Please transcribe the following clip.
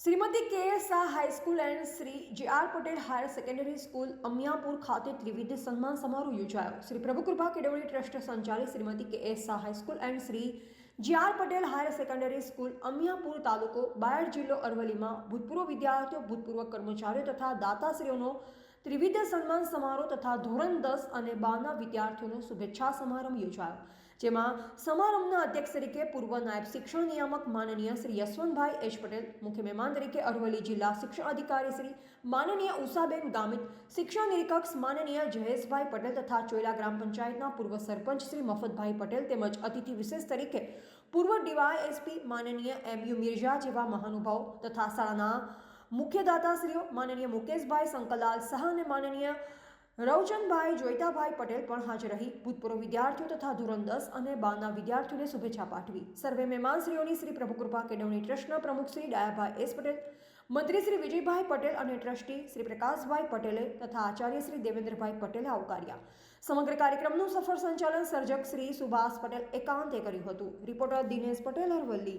શ્રીમતી કે S high school and Shri J R Patel higher secondary school Amiyapur ખાતે ત્રિવિધ સન્માન સમારોહ યોજાયો. શ્રી પ્રભુકૃપા કેળવણી ટ્રસ્ટ સંચાલિત શ્રીમતી કે S high school and Shri J R Patel higher secondary school Amiyapur તાલુકો બાયડ જિલ્લો અરવલ્લીમાં ભૂતપૂર્વ વિદ્યાર્થીઓ, ભૂતપૂર્વ કર્મચારીઓ તથા દાતાશ્રીઓનો ત્રિવિધ સન્માન સમારોહ તથા ધોરણ દસ અને બારના વિદ્યાર્થીઓનો શુભેચ્છા સમારંભ યોજાયો, જેમાં સમારંભના અધ્યક્ષ તરીકે પૂર્વ નાયબ શિક્ષણ નિયામક માનનીય શ્રી યશવંતભાઈ એચ પટેલ, મુખ્ય મહેમાન તરીકે અરવલ્લી જિલ્લા શિક્ષણ અધિકારી શ્રી માનનીય ઉષાબેન ગામિત, શિક્ષણ નિરીક્ષક માનનીય જયેશભાઈ પટેલ તથા ચોયલા ગ્રામ પંચાયતના પૂર્વ સરપંચ શ્રી મફતભાઈ પટેલ તેમજ અતિથિ વિશેષ તરીકે પૂર્વ ડીવાયએસપી માનનીય એમ યુ મિર્ઝા જેવા મહાનુભાવો તથા શાળાના મુખ્ય દાતાશ્રીઓ માનનીય મુકેશભાઈ શંકરલાલ શાહ અને માનનીય રવચંદભાઈ જોઈતાભાઈ પટેલ પણ હાજર રહી. ભૂતપૂર્વ વિદ્યાર્થીઓ તથા ધોરણ દસ અને બારના વિદ્યાર્થીઓને શુભેચ્છા પાઠવી. સર્વે મહેમાનશ્રીઓની શ્રી પ્રભુકૃપા કેળવણી ટ્રસ્ટના પ્રમુખ શ્રી ડાયાભાઈ એસ પટેલ, મંત્રી શ્રી વિજયભાઈ પટેલ અને ટ્રસ્ટી શ્રી પ્રકાશભાઈ પટેલે તથા આચાર્ય શ્રી દેવેન્દ્રભાઈ પટેલે આવકાર્યા સમગ્ર કાર્યક્રમનું સફળ સંચાલન સર્જક શ્રી સુભાષ પટેલ એકાંતે કર્યું હતું. રિપોર્ટર દિનેશ પટેલ અરવલ્લી.